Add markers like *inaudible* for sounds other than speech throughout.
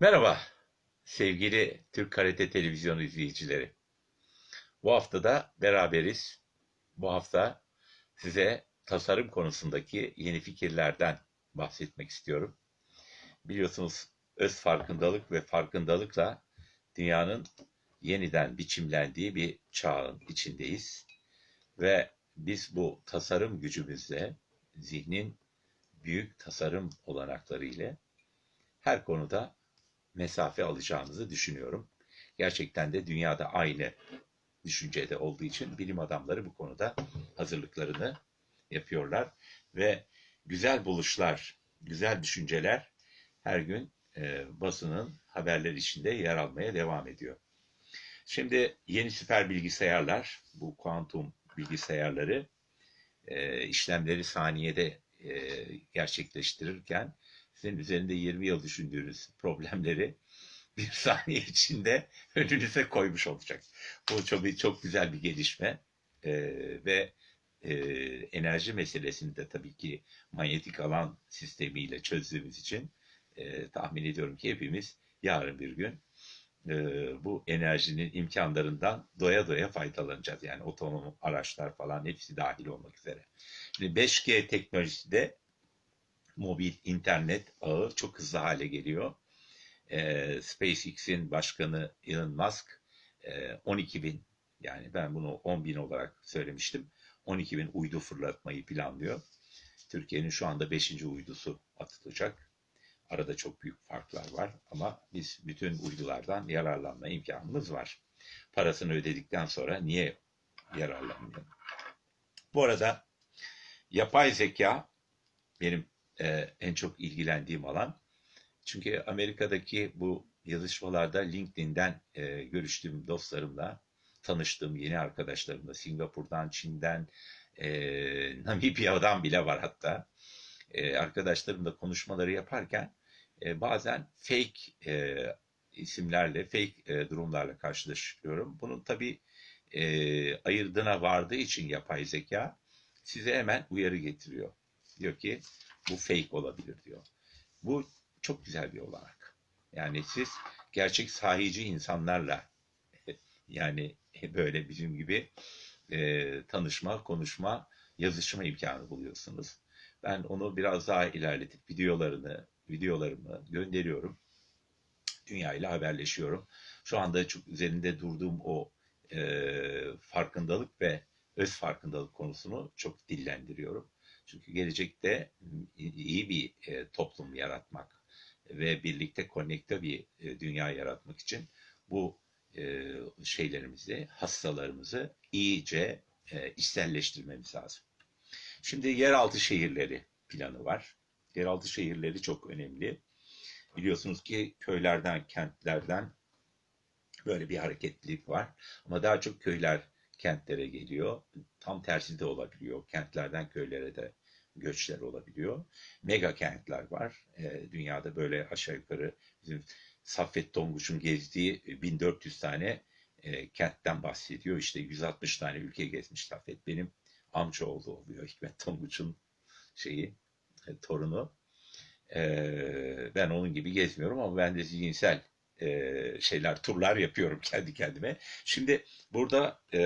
Merhaba sevgili Türk Karate Televizyonu izleyicileri. Bu hafta da beraberiz. Bu hafta size tasarım konusundaki yeni fikirlerden bahsetmek istiyorum. Biliyorsunuz öz farkındalık ve farkındalıkla dünyanın yeniden biçimlendiği bir çağın içindeyiz. Ve biz bu tasarım gücümüzle, zihnin büyük tasarım olanakları ile her konuda mesafe alacağımızı düşünüyorum. Gerçekten de dünyada aynı düşüncede olduğu için bilim adamları bu konuda hazırlıklarını yapıyorlar ve güzel buluşlar, güzel düşünceler her gün e, basının haberler içinde yer almaya devam ediyor. Şimdi yeni süper bilgisayarlar, bu kuantum bilgisayarları e, işlemleri saniyede e, gerçekleştirirken sizin üzerinde 20 yıl düşündüğünüz problemleri bir *laughs* saniye içinde önünüze koymuş olacak. Bu çok çok güzel bir gelişme ee, ve e, enerji meselesini de tabii ki manyetik alan sistemiyle çözdüğümüz için e, tahmin ediyorum ki hepimiz yarın bir gün e, bu enerjinin imkanlarından doya doya faydalanacağız. Yani otonom araçlar falan hepsi dahil olmak üzere. Şimdi 5G teknolojisi de mobil internet ağı çok hızlı hale geliyor. E, SpaceX'in başkanı Elon Musk e, 12 bin yani ben bunu 10 bin olarak söylemiştim. 12 bin uydu fırlatmayı planlıyor. Türkiye'nin şu anda 5. uydusu atılacak. Arada çok büyük farklar var ama biz bütün uydulardan yararlanma imkanımız var. Parasını ödedikten sonra niye yararlanmayalım? Bu arada yapay zeka benim e, en çok ilgilendiğim alan. Çünkü Amerika'daki bu yazışmalarda LinkedIn'den e, görüştüğüm dostlarımla, tanıştığım yeni arkadaşlarımla, Singapur'dan, Çin'den, e, Namibya'dan bile var hatta. E, arkadaşlarımla konuşmaları yaparken bazen fake isimlerle, fake durumlarla karşılaşıyorum. Bunun tabii e, ayırdığına vardığı için yapay zeka size hemen uyarı getiriyor. Diyor ki bu fake olabilir diyor. Bu çok güzel bir olanak. Yani siz gerçek sahici insanlarla *laughs* yani böyle bizim gibi e, tanışma, konuşma, yazışma imkanı buluyorsunuz. Ben onu biraz daha ilerletip videolarını, videolarımı gönderiyorum. Dünya ile haberleşiyorum. Şu anda çok üzerinde durduğum o e, farkındalık ve öz farkındalık konusunu çok dillendiriyorum. Çünkü gelecekte iyi bir e, toplum yaratmak ve birlikte konekte bir e, dünya yaratmak için bu e, şeylerimizi, hastalarımızı iyice e, içselleştirmemiz lazım. Şimdi yeraltı şehirleri planı var. Yeraltı şehirleri çok önemli. Biliyorsunuz ki köylerden, kentlerden böyle bir hareketlilik var. Ama daha çok köyler kentlere geliyor. Tam tersi de olabiliyor. Kentlerden köylere de göçler olabiliyor. Mega kentler var. E, dünyada böyle aşağı yukarı bizim Saffet Tonguç'un gezdiği 1400 tane e, kentten bahsediyor. İşte 160 tane ülke gezmiş Saffet. Benim amcaoğlu oluyor Hikmet Tonguç'un şeyi, e, torunu. E, ben onun gibi gezmiyorum ama ben de zihinsel e, şeyler, turlar yapıyorum *laughs* kendi kendime. Şimdi burada e,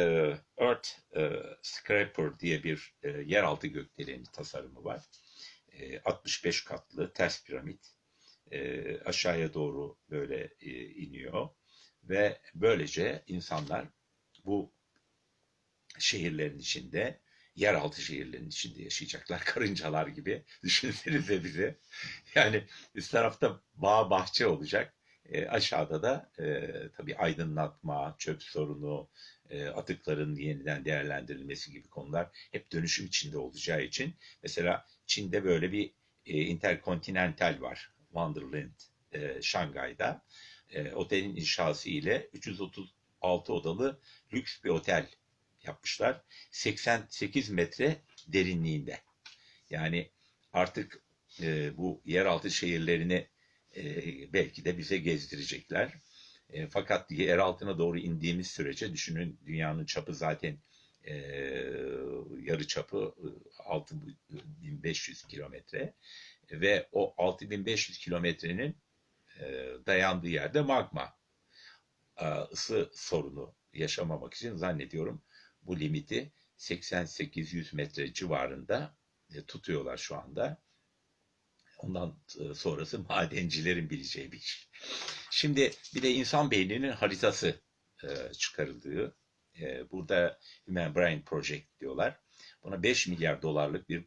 Earth e, Scraper diye bir e, yeraltı gökdeleni tasarımı var. E, 65 katlı ters piramit e, aşağıya doğru böyle e, iniyor ve böylece insanlar bu şehirlerin içinde yeraltı şehirlerin içinde yaşayacaklar. *laughs* Karıncalar gibi düşünsenize bizi. Yani üst tarafta bağ bahçe olacak. E, aşağıda da e, tabii aydınlatma, çöp sorunu, e, atıkların yeniden değerlendirilmesi gibi konular hep dönüşüm içinde olacağı için mesela Çin'de böyle bir e, interkontinental var. Wonderland e, Şangay'da. E, otelin inşası ile 336 odalı lüks bir otel yapmışlar. 88 metre derinliğinde. Yani artık e, bu yeraltı şehirlerini e, belki de bize gezdirecekler. E, fakat yer altına doğru indiğimiz sürece düşünün dünyanın çapı zaten e, yarı çapı 6500 kilometre ve o 6500 kilometrenin e, dayandığı yerde magma. E, ısı sorunu yaşamamak için zannediyorum bu limiti 80-800 metre civarında e, tutuyorlar şu anda. Ondan e, sonrası madencilerin bileceği bir iş. Şimdi bir de insan beyninin haritası e, çıkarıldığı. E, burada Human Brain Project diyorlar. Buna 5 milyar dolarlık bir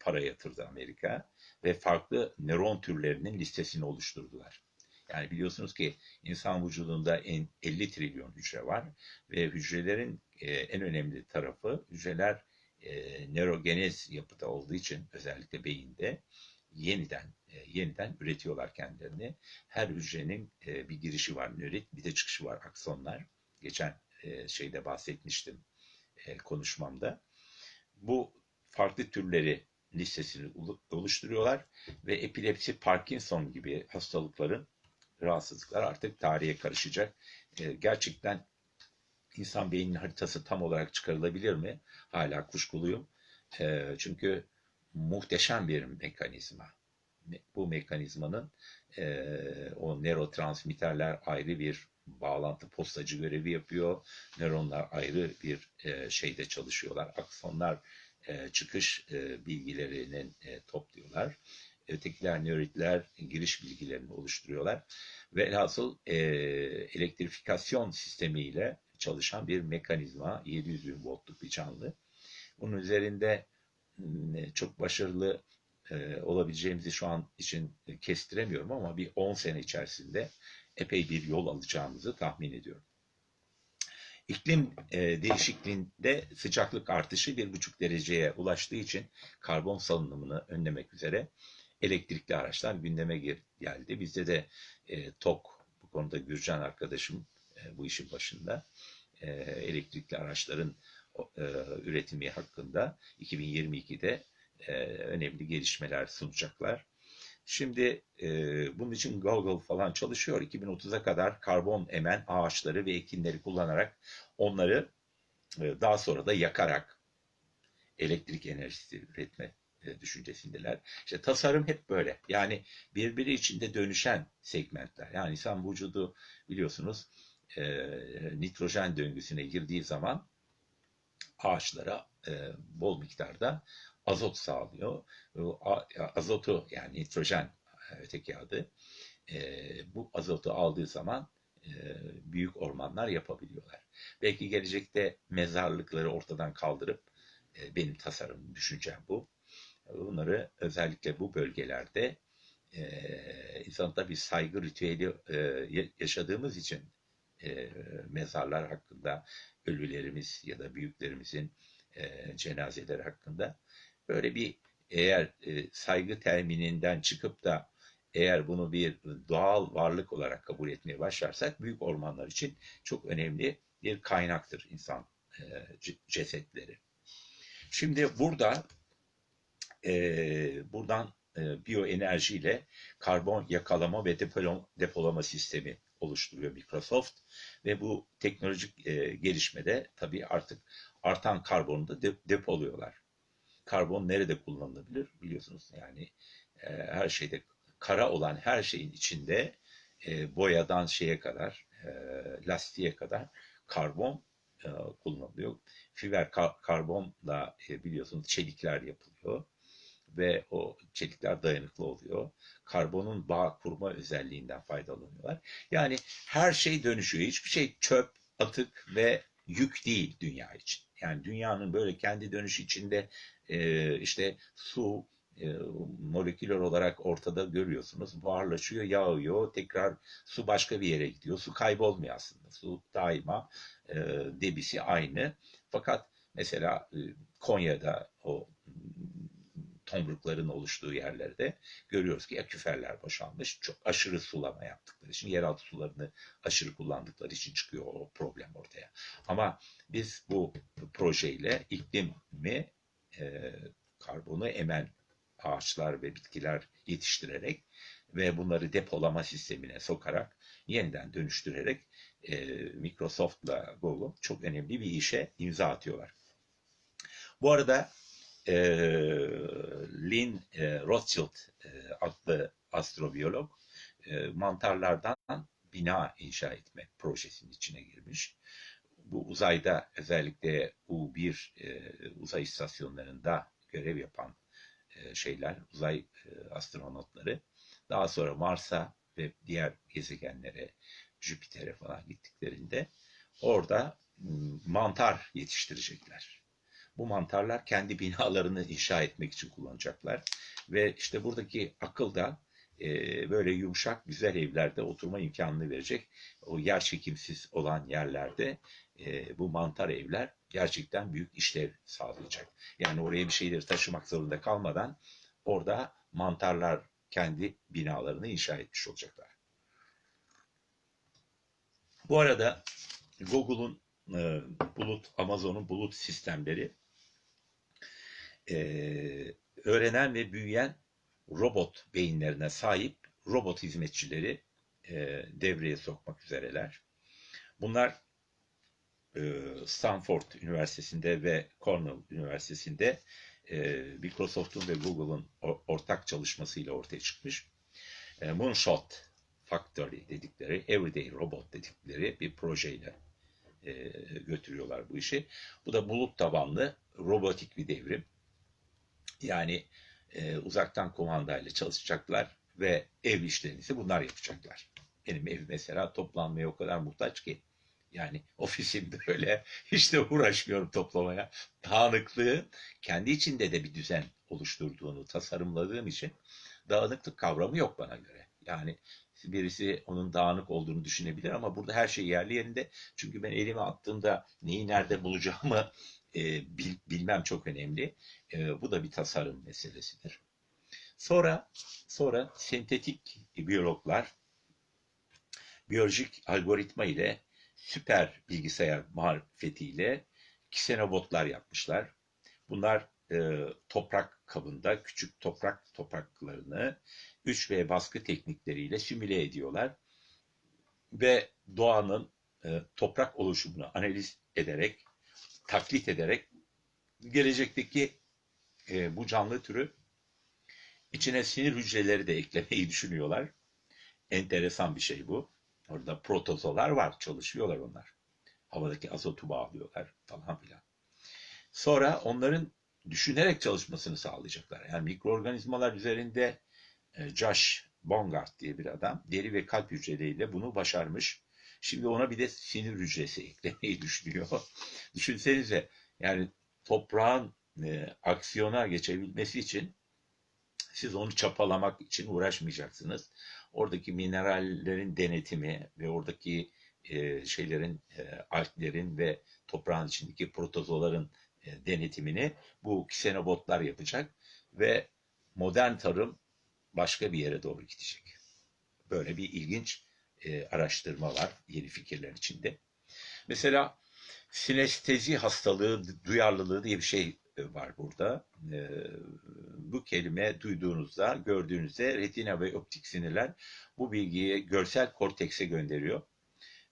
para yatırdı Amerika ve farklı nöron türlerinin listesini oluşturdular. Yani biliyorsunuz ki insan vücudunda en 50 trilyon hücre var ve hücrelerin en önemli tarafı hücreler e, nörogenez yapıda olduğu için özellikle beyinde yeniden e, yeniden üretiyorlar kendilerini. Her hücrenin e, bir girişi var nörit, bir de çıkışı var aksonlar. Geçen e, şeyde bahsetmiştim e, konuşmamda. Bu farklı türleri listesini oluşturuyorlar ve epilepsi, Parkinson gibi hastalıkların rahatsızlıklar artık tarihe karışacak. E, gerçekten insan beyninin haritası tam olarak çıkarılabilir mi? Hala kuşkuluyum. E, çünkü muhteşem bir mekanizma. Bu mekanizmanın e, o nörotransmitterler ayrı bir bağlantı postacı görevi yapıyor. Nöronlar ayrı bir e, şeyde çalışıyorlar. Aksonlar e, çıkış e, bilgilerini e, topluyorlar. Ötekiler nöritler giriş bilgilerini oluşturuyorlar. Velhasıl e, elektrifikasyon sistemiyle çalışan bir mekanizma. 700 bin voltluk bir canlı. Bunun üzerinde çok başarılı e, olabileceğimizi şu an için kestiremiyorum ama bir 10 sene içerisinde epey bir yol alacağımızı tahmin ediyorum. İklim e, değişikliğinde sıcaklık artışı 1,5 dereceye ulaştığı için karbon salınımını önlemek üzere elektrikli araçlar gündeme geldi. Bizde de e, TOK, bu konuda Gürcan arkadaşım bu işin başında, elektrikli araçların e, üretimi hakkında 2022'de e, önemli gelişmeler sunacaklar. Şimdi e, bunun için Google falan çalışıyor. 2030'a kadar karbon emen ağaçları ve ekinleri kullanarak onları e, daha sonra da yakarak elektrik enerjisi üretme e, düşüncesindeler. İşte tasarım hep böyle. Yani birbiri içinde dönüşen segmentler. Yani insan vücudu biliyorsunuz e, nitrojen döngüsüne girdiği zaman ağaçlara e, bol miktarda azot sağlıyor. azotu yani nitrojen e, öteki adı. E, bu azotu aldığı zaman e, büyük ormanlar yapabiliyorlar. Belki gelecekte mezarlıkları ortadan kaldırıp e, benim tasarım düşüncem bu. Bunları özellikle bu bölgelerde e, insanda bir saygı ritüeli e, yaşadığımız için e, mezarlar hakkında ölülerimiz ya da büyüklerimizin e, cenazeleri hakkında böyle bir eğer e, saygı termininden çıkıp da eğer bunu bir doğal varlık olarak kabul etmeye başlarsak büyük ormanlar için çok önemli bir kaynaktır insan e, cesetleri. Şimdi burada e, buradan e, biyoenerjiyle karbon yakalama ve depolama, depolama sistemi oluşturuyor Microsoft ve bu teknolojik e, gelişmede tabii artık artan karbonu da de, depoluyorlar. Karbon nerede kullanılabilir biliyorsunuz yani e, her şeyde kara olan her şeyin içinde e, boyadan şeye kadar e, lastiğe kadar karbon e, kullanılıyor. Fiber kar, karbonla e, biliyorsunuz çelikler yapılıyor ve o çelikler dayanıklı oluyor. Karbonun bağ kurma özelliğinden faydalanıyorlar. Yani her şey dönüşüyor. Hiçbir şey çöp, atık ve yük değil dünya için. Yani dünyanın böyle kendi dönüş içinde e, işte su e, moleküler olarak ortada görüyorsunuz. Buharlaşıyor, yağıyor, tekrar su başka bir yere gidiyor. Su kaybolmuyor aslında. Su daima e, debisi aynı. Fakat mesela e, Konya'da o tomrukların oluştuğu yerlerde görüyoruz ki aküferler boşalmış. Çok aşırı sulama yaptıkları için, yeraltı sularını aşırı kullandıkları için çıkıyor o problem ortaya. Ama biz bu projeyle iklimi e, karbonu emen ağaçlar ve bitkiler yetiştirerek ve bunları depolama sistemine sokarak yeniden dönüştürerek e, Microsoft'la Google çok önemli bir işe imza atıyorlar. Bu arada e, Lynn e, Rothschild e, adlı astrobiyolog e, mantarlardan bina inşa etme projesinin içine girmiş. Bu uzayda özellikle U1 e, uzay istasyonlarında görev yapan e, şeyler, uzay e, astronotları daha sonra Mars'a ve diğer gezegenlere, Jüpiter'e falan gittiklerinde orada mantar yetiştirecekler. Bu mantarlar kendi binalarını inşa etmek için kullanacaklar. Ve işte buradaki akıl da e, böyle yumuşak, güzel evlerde oturma imkanını verecek. O yer çekimsiz olan yerlerde e, bu mantar evler gerçekten büyük işlev sağlayacak. Yani oraya bir şeyleri taşımak zorunda kalmadan orada mantarlar kendi binalarını inşa etmiş olacaklar. Bu arada Google'un e, bulut, Amazon'un bulut sistemleri e, öğrenen ve büyüyen robot beyinlerine sahip robot hizmetçileri e, devreye sokmak üzereler. Bunlar e, Stanford Üniversitesi'nde ve Cornell Üniversitesi'nde e, Microsoft'un ve Google'ın ortak çalışmasıyla ortaya çıkmış. E, Moonshot Factory dedikleri, Everyday Robot dedikleri bir projeyle e, götürüyorlar bu işi. Bu da bulut tabanlı robotik bir devrim. Yani e, uzaktan kumandayla çalışacaklar ve ev işlerinizi bunlar yapacaklar. Benim ev mesela toplanmaya o kadar muhtaç ki. Yani ofisimde *laughs* öyle hiç de uğraşmıyorum toplamaya. Dağınıklığı kendi içinde de bir düzen oluşturduğunu tasarımladığım için dağınıklık kavramı yok bana göre. Yani birisi onun dağınık olduğunu düşünebilir ama burada her şey yerli yerinde. Çünkü ben elime attığımda neyi nerede bulacağımı e, bil- bilmem çok önemli. E, bu da bir tasarım meselesidir. Sonra sonra sentetik biyologlar biyolojik algoritma ile süper bilgisayar marifetiyle ksenobotlar yapmışlar. Bunlar e, toprak kabında küçük toprak topraklarını 3V baskı teknikleriyle simüle ediyorlar ve doğanın e, toprak oluşumunu analiz ederek, taklit ederek gelecekteki e, bu canlı türü içine sinir hücreleri de eklemeyi *laughs* düşünüyorlar. Enteresan bir şey bu. Orada protozolar var, çalışıyorlar onlar. Havadaki azotu bağlıyorlar falan filan. Sonra onların düşünerek çalışmasını sağlayacaklar. Yani mikroorganizmalar üzerinde Josh Bongard diye bir adam deri ve kalp hücreleriyle bunu başarmış. Şimdi ona bir de sinir hücresi *laughs* eklemeyi düşünüyor. *laughs* Düşünsenize yani toprağın e, aksiyona geçebilmesi için siz onu çapalamak için uğraşmayacaksınız. Oradaki minerallerin denetimi ve oradaki e, şeylerin, e, alglerin ve toprağın içindeki protozoların e, denetimini bu ksenobotlar yapacak ve modern tarım başka bir yere doğru gidecek. Böyle bir ilginç e, araştırma var yeni fikirler içinde. Mesela sinestezi hastalığı, duyarlılığı diye bir şey e, var burada. E, bu kelime duyduğunuzda, gördüğünüzde retina ve optik sinirler bu bilgiyi görsel kortekse gönderiyor.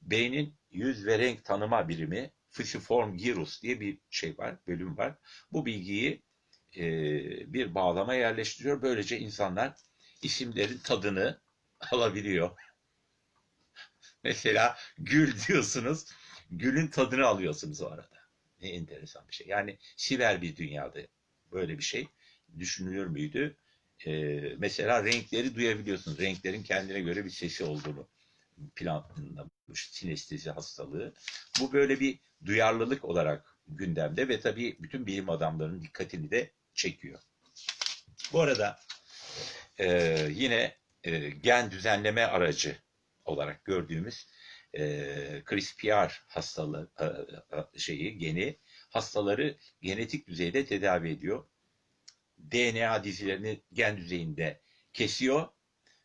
Beynin yüz ve renk tanıma birimi Fusiform Gyrus diye bir şey var, bölüm var. Bu bilgiyi e, bir bağlama yerleştiriyor. Böylece insanlar isimlerin tadını *laughs* alabiliyor. *laughs* Mesela gül diyorsunuz, gülün tadını alıyorsunuz o arada. Ne enteresan bir şey. Yani siber bir dünyada böyle bir şey düşünülür müydü? Ee, mesela renkleri duyabiliyorsunuz. Renklerin kendine göre bir sesi olduğunu planlamış sinestezi hastalığı. Bu böyle bir duyarlılık olarak gündemde ve tabii bütün bilim adamlarının dikkatini de çekiyor. Bu arada e, yine e, gen düzenleme aracı olarak gördüğümüz e, CRISPR hastalığı e, e, şeyi geni hastaları genetik düzeyde tedavi ediyor. DNA dizilerini gen düzeyinde kesiyor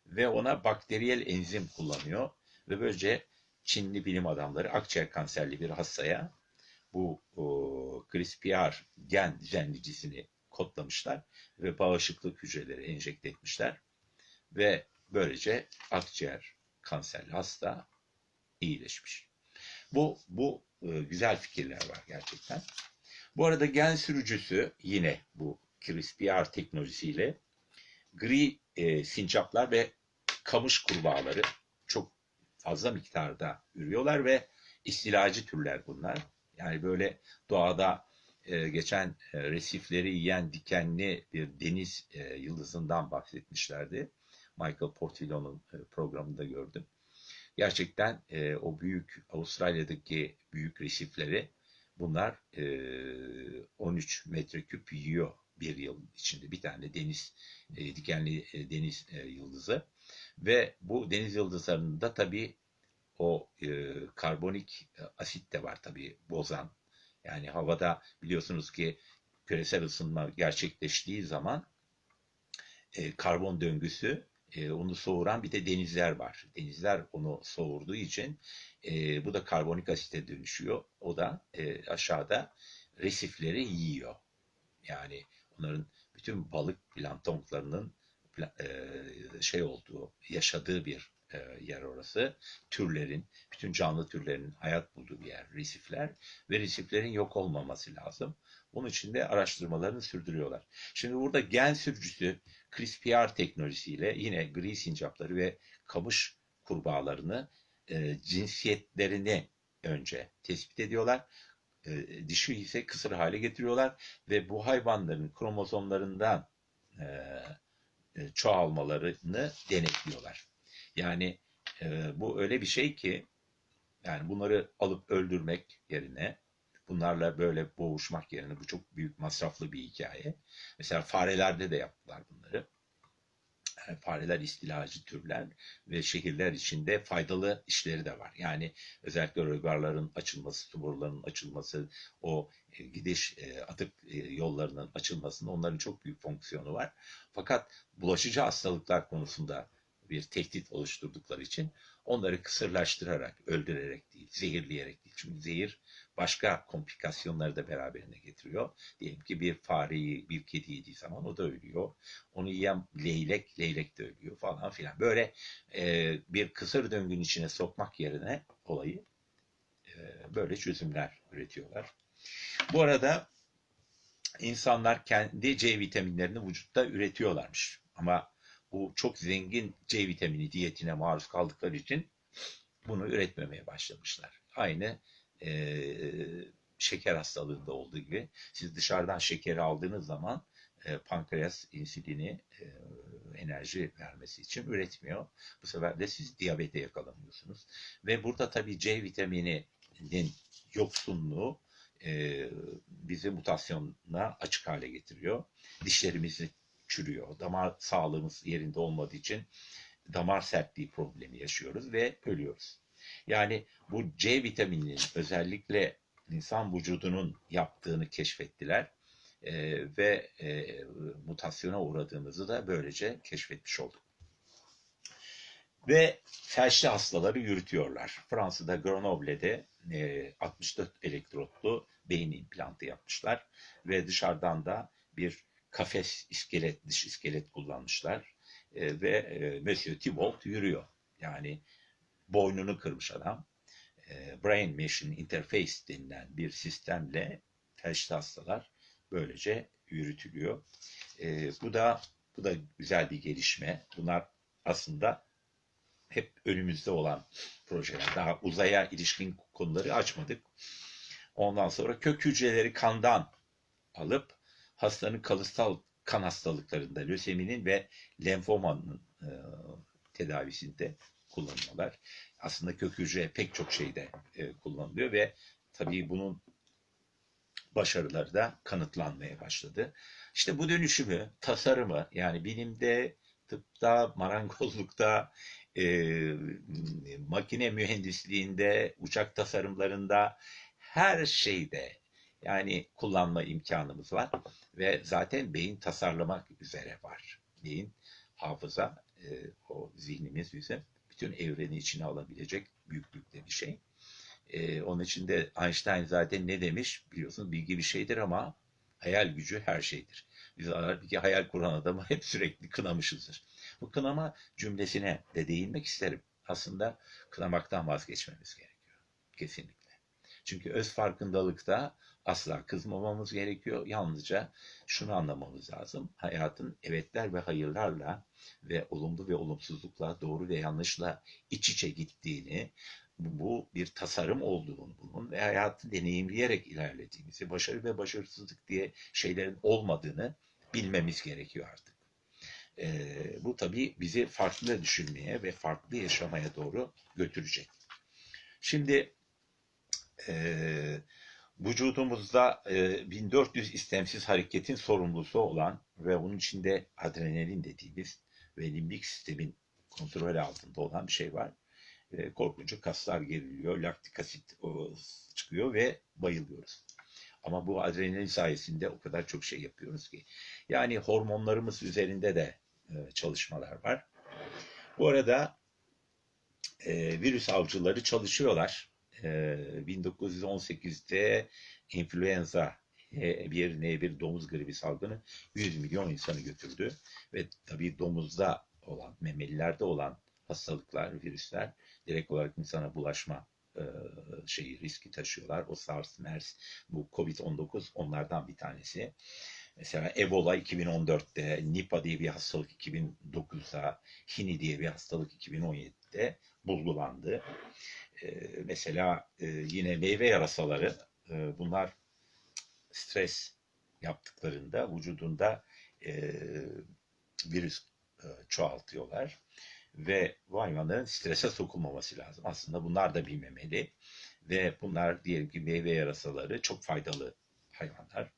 ve ona bakteriyel enzim kullanıyor ve böylece Çinli bilim adamları akciğer kanserli bir hastaya bu o, CRISPR gen düzenleyicisini kodlamışlar ve bağışıklık hücreleri enjekte etmişler ve böylece akciğer kanserli hasta iyileşmiş. Bu bu e, güzel fikirler var gerçekten. Bu arada gen sürücüsü yine bu CRISPR teknolojisiyle gri e, sincaplar ve kamış kurbağaları çok fazla miktarda ürüyorlar ve istilacı türler bunlar. Yani böyle doğada e, geçen e, resifleri yiyen dikenli bir deniz e, yıldızından bahsetmişlerdi. Michael Portillo'nun programında gördüm. Gerçekten o büyük Avustralya'daki büyük resifleri bunlar e, 13 metreküp yiyor bir yıl içinde bir tane deniz dikenli deniz yıldızı ve bu deniz yıldızlarında tabii o e, karbonik asit de var tabii bozan. Yani havada biliyorsunuz ki küresel ısınma gerçekleştiği zaman e, karbon döngüsü e, onu soğuran bir de denizler var. Denizler onu soğurduğu için e, bu da karbonik asite dönüşüyor. O da e, aşağıda resifleri yiyor. Yani onların bütün balık planktonlarının e, şey olduğu, yaşadığı bir yer orası. Türlerin, bütün canlı türlerin hayat bulduğu bir yer resifler ve resiflerin yok olmaması lazım. Bunun için de araştırmalarını sürdürüyorlar. Şimdi burada gen sürücüsü CRISPR teknolojisiyle yine gri sincapları ve kamış kurbağalarını e, cinsiyetlerini önce tespit ediyorlar. E, dişi ise kısır hale getiriyorlar ve bu hayvanların kromozomlarından e, e, çoğalmalarını denetliyorlar. Yani e, bu öyle bir şey ki yani bunları alıp öldürmek yerine bunlarla böyle boğuşmak yerine bu çok büyük masraflı bir hikaye. Mesela farelerde de yaptılar bunları. Yani fareler istilacı türler ve şehirler içinde faydalı işleri de var. Yani özellikle rögarların açılması, tuburların açılması, o e, gidiş e, atık e, yollarının açılmasının onların çok büyük fonksiyonu var. Fakat bulaşıcı hastalıklar konusunda bir tehdit oluşturdukları için onları kısırlaştırarak, öldürerek değil, zehirleyerek değil. Çünkü zehir başka komplikasyonları da beraberine getiriyor. Diyelim ki bir fareyi, bir kedi yediği zaman o da ölüyor. Onu yiyen leylek, leylek de ölüyor falan filan. Böyle e, bir kısır döngünün içine sokmak yerine olayı e, böyle çözümler üretiyorlar. Bu arada insanlar kendi C vitaminlerini vücutta üretiyorlarmış. Ama bu çok zengin C vitamini diyetine maruz kaldıkları için bunu üretmemeye başlamışlar. Aynı e, şeker hastalığında olduğu gibi siz dışarıdan şekeri aldığınız zaman e, pankreas insülini e, enerji vermesi için üretmiyor. Bu sefer de siz diyabete yakalanıyorsunuz. Ve burada tabii C vitamininin yoksunluğu e, bizi mutasyona açık hale getiriyor. Dişlerimizi çürüyor. Damar sağlığımız yerinde olmadığı için damar sertliği problemi yaşıyoruz ve ölüyoruz. Yani bu C vitamininin özellikle insan vücudunun yaptığını keşfettiler e, ve e, mutasyona uğradığımızı da böylece keşfetmiş olduk. Ve felçli hastaları yürütüyorlar. Fransa'da Grenoble'de e, 64 elektrotlu beyin implantı yapmışlar ve dışarıdan da bir kafes iskelet, dış iskelet kullanmışlar e, ve e, Monsieur Thibault yürüyor. Yani boynunu kırmış adam. E, Brain Machine Interface denilen bir sistemle felçli hastalar böylece yürütülüyor. E, bu da bu da güzel bir gelişme. Bunlar aslında hep önümüzde olan projeler. Daha uzaya ilişkin konuları açmadık. Ondan sonra kök hücreleri kandan alıp hastanın kalıtsal kan hastalıklarında löseminin ve lenfomanın e, tedavisinde kullanıyorlar. Aslında kök hücre pek çok şeyde e, kullanılıyor ve tabii bunun başarıları da kanıtlanmaya başladı. İşte bu dönüşümü, tasarımı yani bilimde, tıpta, marangozlukta, e, makine mühendisliğinde, uçak tasarımlarında her şeyde yani kullanma imkanımız var ve zaten beyin tasarlamak üzere var. Beyin hafıza, e, o zihnimiz bizim bütün evreni içine alabilecek büyüklükte bir şey. E, onun için de Einstein zaten ne demiş biliyorsunuz bilgi bir şeydir ama hayal gücü her şeydir. Biz halbuki hayal kuran adamı hep sürekli kınamışızdır. Bu kınama cümlesine de değinmek isterim. Aslında kınamaktan vazgeçmemiz gerekiyor. Kesinlikle. Çünkü öz farkındalıkta asla kızmamamız gerekiyor. Yalnızca şunu anlamamız lazım. Hayatın evetler ve hayırlarla ve olumlu ve olumsuzlukla, doğru ve yanlışla iç içe gittiğini, bu bir tasarım olduğunu bunun ve hayatı deneyimleyerek ilerlediğimizi, başarı ve başarısızlık diye şeylerin olmadığını bilmemiz gerekiyor artık. Ee, bu tabii bizi farklı düşünmeye ve farklı yaşamaya doğru götürecek. Şimdi e, vücudumuzda e, 1400 istemsiz hareketin sorumlusu olan ve onun içinde adrenalin dediğimiz ve limbik sistemin kontrol altında olan bir şey var. E, korkunca kaslar geriliyor, laktik asit o, çıkıyor ve bayılıyoruz. Ama bu adrenalin sayesinde o kadar çok şey yapıyoruz ki. Yani hormonlarımız üzerinde de e, çalışmalar var. Bu arada e, virüs avcıları çalışıyorlar. E, 1918'de influenza bir N1 domuz gribi salgını 100 milyon insanı götürdü. Ve tabii domuzda olan, memelilerde olan hastalıklar, virüsler direkt olarak insana bulaşma e, şeyi riski taşıyorlar. O SARS, MERS, bu COVID-19 onlardan bir tanesi. Mesela Ebola 2014'te, Nipah diye bir hastalık 2009'da, Hini diye bir hastalık 2017'de bulgulandı. Ee, mesela e, yine meyve yarasaları, e, bunlar stres yaptıklarında vücudunda e, virüs çoğaltıyorlar ve bu hayvanların strese sokulmaması lazım. Aslında bunlar da bilmemeli ve bunlar diyelim ki meyve yarasaları çok faydalı hayvanlar.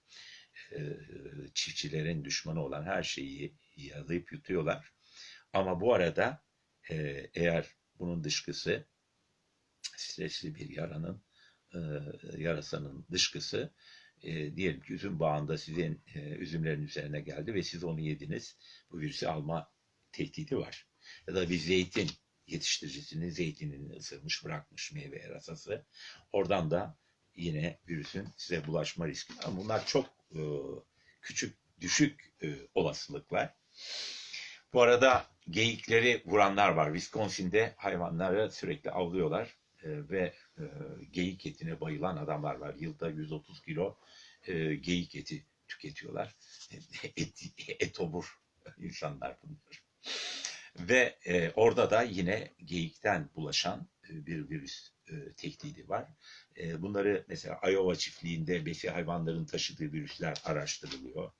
Çiftçilerin düşmanı olan her şeyi yalayıp yutuyorlar. Ama bu arada eğer bunun dışkısı stresli bir yaranın e, yarasanın dışkısı e, diyelim ki üzüm bağında sizin e, üzümlerin üzerine geldi ve siz onu yediniz. Bu virüsü alma tehdidi var. Ya da bir zeytin yetiştiricisinin zeytinini ısırmış bırakmış meyve yarasası. Oradan da yine virüsün size bulaşma riski. Ama bunlar çok e, küçük, düşük olasılıklar. Bu arada geyikleri vuranlar var. Wisconsin'de hayvanları sürekli avlıyorlar ve e, geyik etine bayılan adamlar var. Yılda 130 kilo e, geyik eti tüketiyorlar. *laughs* Et, etobur insanlar bunlar. Ve e, orada da yine geyikten bulaşan e, bir virüs e, tehdidi var. E, bunları mesela Iowa çiftliğinde besi hayvanların taşıdığı virüsler araştırılıyor.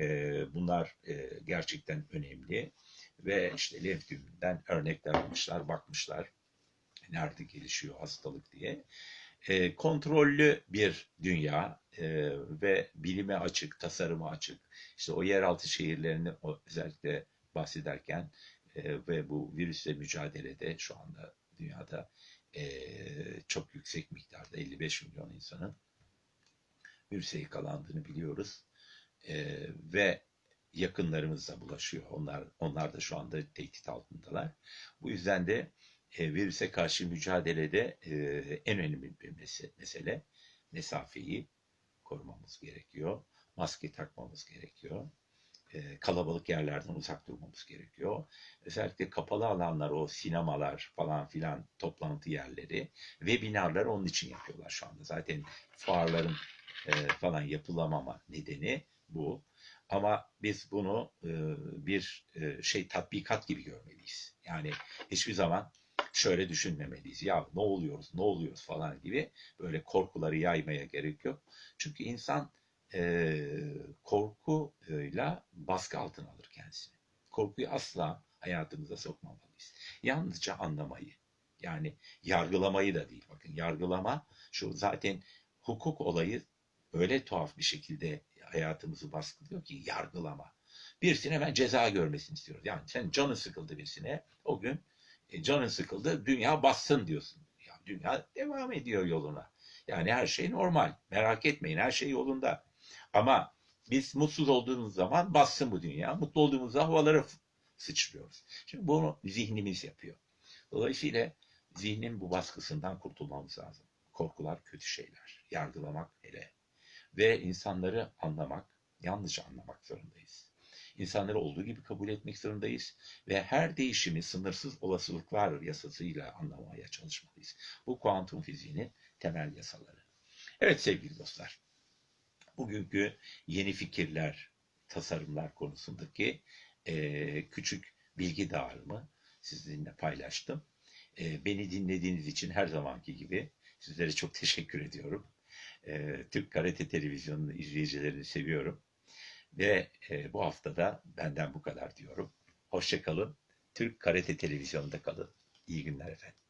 E, bunlar e, gerçekten önemli ve işte lenf örnekler almışlar, bakmışlar nerede gelişiyor hastalık diye. E, kontrollü bir dünya e, ve bilime açık, tasarıma açık. İşte o yeraltı şehirlerini özellikle bahsederken e, ve bu virüsle mücadelede şu anda dünyada e, çok yüksek miktarda 55 milyon insanın virüse yakalandığını biliyoruz. E, ve yakınlarımız da bulaşıyor. Onlar, onlar da şu anda tehdit altındalar. Bu yüzden de e, virüse karşı mücadelede e, en önemli bir mesele mesafeyi korumamız gerekiyor. Maske takmamız gerekiyor. E, kalabalık yerlerden uzak durmamız gerekiyor. Özellikle kapalı alanlar, o sinemalar falan filan toplantı yerleri, webinarlar onun için yapıyorlar şu anda. Zaten fuarların e, falan yapılamama nedeni bu. Ama biz bunu e, bir şey tatbikat gibi görmeliyiz. Yani hiçbir zaman şöyle düşünmemeliyiz. Ya ne oluyoruz, ne oluyoruz falan gibi böyle korkuları yaymaya gerek yok. Çünkü insan e, korkuyla baskı altına alır kendisini. Korkuyu asla hayatımıza sokmamalıyız. Yalnızca anlamayı, yani yargılamayı da değil. Bakın yargılama şu zaten hukuk olayı öyle tuhaf bir şekilde hayatımızı baskılıyor ki yargılama. Birisine ben ceza görmesini istiyoruz. Yani sen canın sıkıldı birisine o gün e, canın sıkıldı dünya bassın diyorsun. Ya dünya devam ediyor yoluna. Yani her şey normal. Merak etmeyin her şey yolunda. Ama biz mutsuz olduğumuz zaman bassın bu dünya. Mutlu olduğumuzda havalara sıçrıyoruz. Şimdi bunu zihnimiz yapıyor. Dolayısıyla zihnin bu baskısından kurtulmamız lazım. Korkular kötü şeyler. Yargılamak hele. Ve insanları anlamak, yalnızca anlamak zorundayız. İnsanları olduğu gibi kabul etmek zorundayız ve her değişimi sınırsız olasılıklar yasasıyla anlamaya çalışmalıyız. Bu kuantum fiziğinin temel yasaları. Evet sevgili dostlar. Bugünkü yeni fikirler, tasarımlar konusundaki eee, küçük bilgi dağılımı sizinle paylaştım. Eee, beni dinlediğiniz için her zamanki gibi sizlere çok teşekkür ediyorum. Eee, Türk Karate Televizyonu'nun izleyicilerini seviyorum. Ve eee, bu haftada benden bu kadar diyorum. Hoşçakalın. Türk Karate Televizyonu'nda kalın. İyi günler efendim.